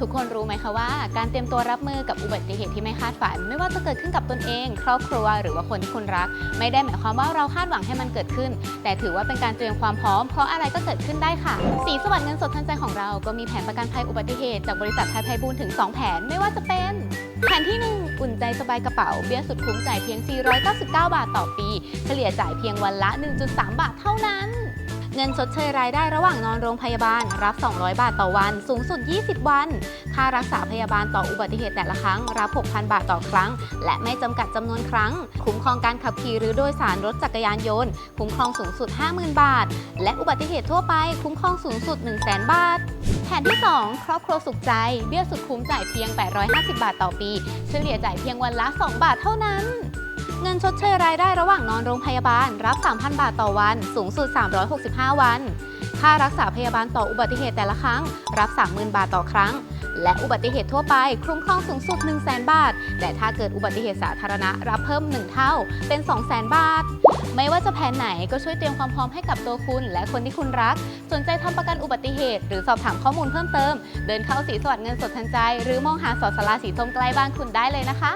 ทุกคนรู้ไหมคะว่าการเตรียมตัวรับมือกับอุบัติเหตุที่ไม่คาดฝัน ไม่ว่าจะเกิดขึ้นกับตนเอง ครอบครัวหรือว่าคนที่คุณรัก ไม่ได้หมายความว่าเราคาดหวังให้มันเกิดขึ้น แต่ถือว่าเป็นการเตรียมความพร้อมเพราะอะไรก็เกิดขึ้นได้ค่ะ สีสวัสดิ์เงินสดทันใจของเราก็มีแผนประกันภัยอุบัติเหตุจากบริษัทไทยไพบูลถึง 2 แผนไม่ว่าจะเป็นแผนที่ 1 อุ่นใจสบายกระเป๋า เบี้ยสุดคุ้มจ่ายเพียง 499 บาทต่อปี เฉลี่ยจ่ายเพียงวันละ 1.3 บาทเท่านั้น เงินชดเชยรายได้ระหว่างนอนโรงพยาบาลรับ 200 บาทต่อวัน สูงสุด 20 วัน ค่ารักษาพยาบาลต่ออุบัติเหตุแต่ละครั้ง รับ 6,000 บาทต่อครั้ง และไม่จำกัดจำนวนครั้ง คุ้มครองการขับขี่หรือโดยสารรถจักรยานยนต์ คุ้มครองสูงสุด 50,000 บาท และอุบัติเหตุทั่วไป คุ้มครองสูงสุด 100,000 บาทแผนที่ 2 ครอบครัวสุขใจ เบี้ยสุดคุ้มจ่ายเพียง 850 บาทต่อปี เฉลี่ยจ่ายเพียงวันละ 2 บาทเท่านั้น เงินชดเชยรายได้ระหว่างนอนโรงพยาบาลรับ 3,000 บาทต่อวัน สูงสุด 365 วัน ค่ารักษาพยาบาลต่ออุบัติเหตุแต่ละครั้ง รับ 30,000 บาทต่อครั้ง และอุบัติเหตุทั่วไปคุ้มครองสูงสุด 100,000 บาท แต่ถ้าเกิดอุบัติเหตุสาธารณะรับเพิ่ม 1 เท่า เป็น 200,000 บาท ไม่ว่าจะแผนไหนก็ช่วยเตรียมความพร้อมให้กับตัวคุณ และคนที่คุณรัก สนใจทำประกันอุบัติเหตุ หรือสอบถามข้อมูลเพิ่มเติม เดินเข้าสีสวัสดิ์เงินสดทันใจ หรือมองหาสอสลาสีส้มใกล้บ้านคุณได้เลยนะคะ